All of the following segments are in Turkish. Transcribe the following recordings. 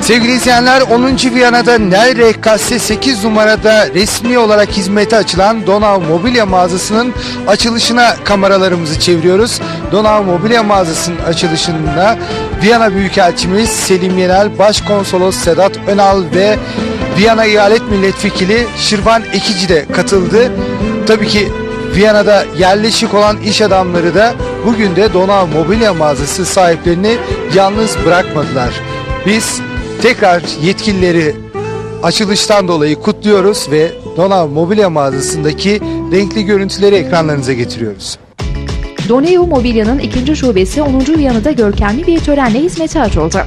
Sevgili izleyenler 10. Viyana'da Nel Rehkasse 8 numarada resmi olarak hizmete açılan Donav Mobilya mağazasının açılışına kameralarımızı çeviriyoruz. Donav Mobilya mağazasının açılışında Viyana Büyükelçimiz Selim Yenel, Başkonsolos Sedat Önal ve Viyana Eyalet Milletvekili Şirvan Ekici de katıldı. Tabii ki Viyana'da yerleşik olan iş adamları da bugün de Donav Mobilya mağazası sahiplerini yalnız bırakmadılar. Biz tekrar yetkilileri açılıştan dolayı kutluyoruz ve Donav Mobilya mağazasındaki renkli görüntüleri ekranlarınıza getiriyoruz. Doneo Mobilya'nın ikinci şubesi 10. Viyana'da görkemli bir törenle hizmete açıldı.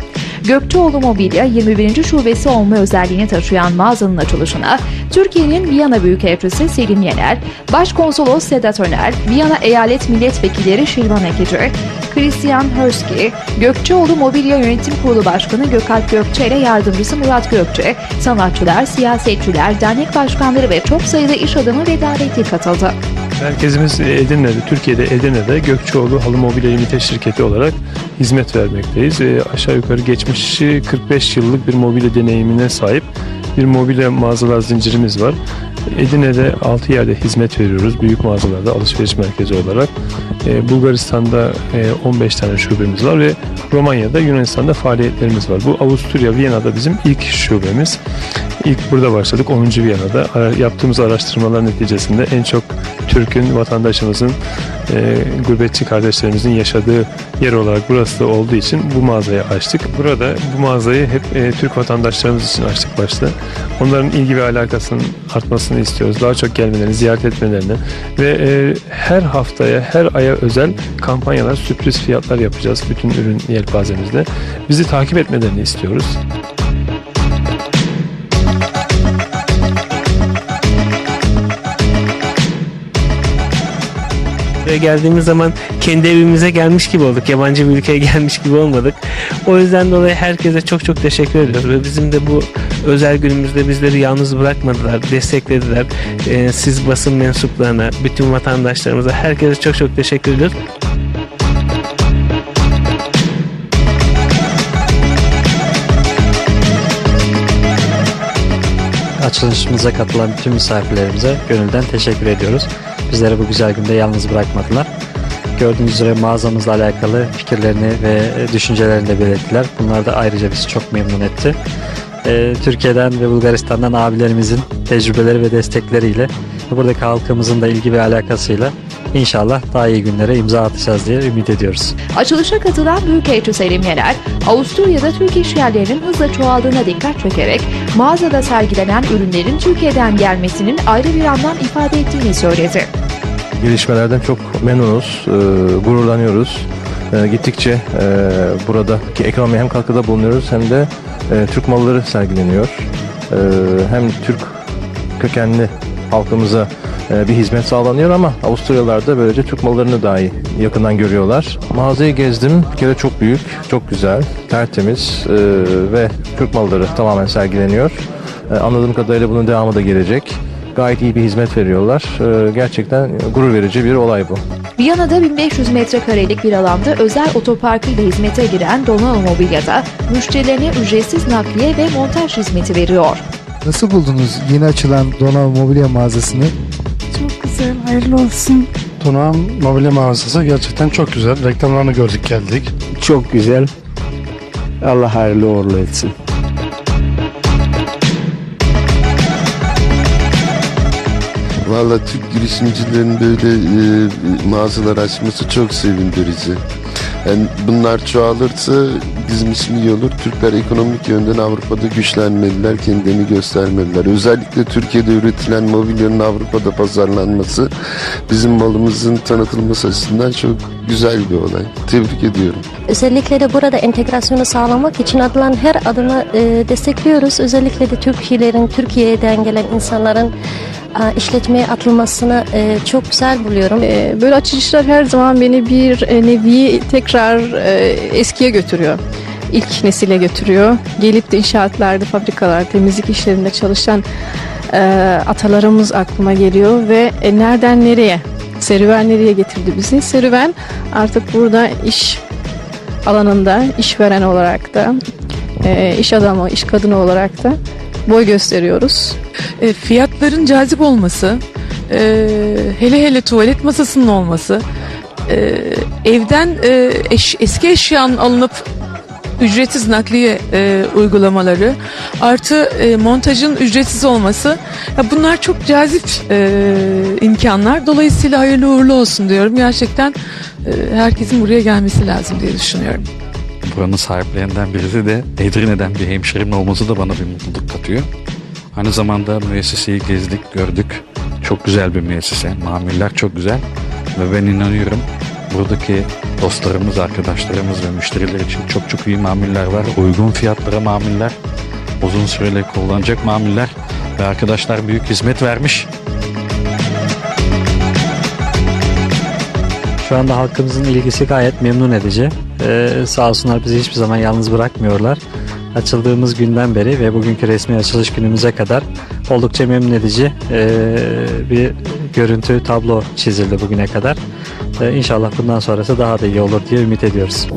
Gökçeoğlu Mobilya 21. şubesi olma özelliğini taşıyan mağazanın açılışına Türkiye'nin Viyana Büyükelçisi Selim Yener, Başkonsolos Sedat Öner, Viyana Eyalet Milletvekilleri Şirvan Ekici, Christian Hurski, Gökçeoğlu Mobilya Yönetim Kurulu Başkanı Gökalp Gökçe ile yardımcısı Murat Gökçe, sanatçılar, siyasetçiler, dernek başkanları ve çok sayıda iş adamı ve davetli katıldı. Merkezimiz Edirne'de, Türkiye'de Edirne'de Gökçeoğlu Halı Mobilya Limited şirketi olarak hizmet vermekteyiz. E, aşağı yukarı geçmişi 45 yıllık bir mobilya deneyimine sahip bir mobilya mağazalar zincirimiz var. Edirne'de 6 yerde hizmet veriyoruz. Büyük mağazalarda alışveriş merkezi olarak. E, Bulgaristan'da e, 15 tane şubemiz var ve Romanya'da, Yunanistan'da faaliyetlerimiz var. Bu Avusturya, Viyana'da bizim ilk şubemiz. İlk burada başladık 10. Viyana'da. Yaptığımız araştırmalar neticesinde en çok Türk'ün, vatandaşımızın, e, gurbetçi kardeşlerimizin yaşadığı yer olarak burası da olduğu için bu mağazayı açtık. Burada bu mağazayı hep e, Türk vatandaşlarımız için açtık başta. Onların ilgi ve alakasının artmasını istiyoruz. Daha çok gelmelerini, ziyaret etmelerini ve e, her haftaya, her aya özel kampanyalar, sürpriz fiyatlar yapacağız bütün ürün yelpazemizde. Bizi takip etmelerini istiyoruz. Buraya geldiğimiz zaman kendi evimize gelmiş gibi olduk. Yabancı bir ülkeye gelmiş gibi olmadık. O yüzden dolayı herkese çok çok teşekkür ediyoruz. Ve bizim de bu özel günümüzde bizleri yalnız bırakmadılar, desteklediler. Ee, siz basın mensuplarına, bütün vatandaşlarımıza, herkese çok çok teşekkür ediyoruz. Açılışımıza katılan bütün misafirlerimize gönülden teşekkür ediyoruz. Bizleri bu güzel günde yalnız bırakmadılar. Gördüğünüz üzere mağazamızla alakalı fikirlerini ve düşüncelerini de belirttiler. Bunlar da ayrıca bizi çok memnun etti. Ee, Türkiye'den ve Bulgaristan'dan abilerimizin tecrübeleri ve destekleriyle buradaki halkımızın da ilgi ve alakasıyla inşallah daha iyi günlere imza atacağız diye ümit ediyoruz. Açılışa katılan Büyükelçi Selim Yener, Avusturya'da Türk işyerlerinin hızla çoğaldığına dikkat çekerek mağazada sergilenen ürünlerin Türkiye'den gelmesinin ayrı bir anlam ifade ettiğini söyledi. Gelişmelerden çok memnunuz, e, gururlanıyoruz. E, gittikçe e, buradaki ekonomiye hem katkıda bulunuyoruz hem de e, Türk malları sergileniyor. E, hem Türk kökenli halkımıza e, bir hizmet sağlanıyor ama Avusturyalılar da böylece Türk mallarını dahi yakından görüyorlar. Mağazayı gezdim. Bir kere çok büyük, çok güzel, tertemiz e, ve Türk malları tamamen sergileniyor. E, anladığım kadarıyla bunun devamı da gelecek. Gayet iyi bir hizmet veriyorlar. E, gerçekten gurur verici bir olay bu. Viyana'da 1500 metrekarelik bir alanda özel otoparkıyla hizmete giren Donau Mobilya'da müşterilerine ücretsiz nakliye ve montaj hizmeti veriyor. Nasıl buldunuz yeni açılan Donav Mobilya mağazasını? Çok güzel, hayırlı olsun. Tunağan mobilya mağazası gerçekten çok güzel. Reklamlarını gördük geldik. Çok güzel. Allah hayırlı uğurlu etsin. Valla Türk girişimcilerin böyle e, mağazalar açması çok sevindirici. Yani bunlar çoğalırsa bizim için iyi olur. Türkler ekonomik yönden Avrupa'da güçlenmeliler, kendilerini göstermeliler. Özellikle Türkiye'de üretilen mobilyanın Avrupa'da pazarlanması bizim malımızın tanıtılması açısından çok güzel bir olay. Tebrik ediyorum. Özellikle de burada entegrasyonu sağlamak için atılan her adımı e, destekliyoruz. Özellikle de Türkiye'lerin, Türkiye'den gelen insanların işletmeye atılmasını e, çok güzel buluyorum. Ee, Böyle açılışlar her zaman beni bir e, nevi tekrar e, eskiye götürüyor. İlk nesile götürüyor. Gelip de inşaatlarda, fabrikalar, temizlik işlerinde çalışan atalarımız aklıma geliyor ve nereden nereye? Serüven nereye getirdi bizi? Serüven artık burada iş alanında işveren olarak da iş adamı, iş kadını olarak da boy gösteriyoruz. E, fiyatların cazip olması, e, hele hele tuvalet masasının olması, e, evden e, eş- eski eşyanın alınıp ücretsiz nakliye e, uygulamaları, artı e, montajın ücretsiz olması, ya bunlar çok cazip e, imkanlar. Dolayısıyla hayırlı uğurlu olsun diyorum. Gerçekten e, herkesin buraya gelmesi lazım diye düşünüyorum. Buranın sahiplerinden birisi de Edirne'den bir hemşerimin olması da bana bir mutluluk katıyor. Aynı zamanda müesseseyi gezdik, gördük. Çok güzel bir müessese. Mamuller çok güzel. Ve ben inanıyorum buradaki dostlarımız, arkadaşlarımız ve müşteriler için çok çok iyi mamuller var. Uygun fiyatlara mamuller. Uzun süreli kullanacak mamuller. Ve arkadaşlar büyük hizmet vermiş. Şu anda halkımızın ilgisi gayet memnun edici. Ee, sağ olsunlar bizi hiçbir zaman yalnız bırakmıyorlar. Açıldığımız günden beri ve bugünkü resmi açılış günümüze kadar oldukça memnun edici ee, bir görüntü tablo çizildi bugüne kadar. Ee, inşallah bundan sonrası daha da iyi olur diye ümit ediyoruz.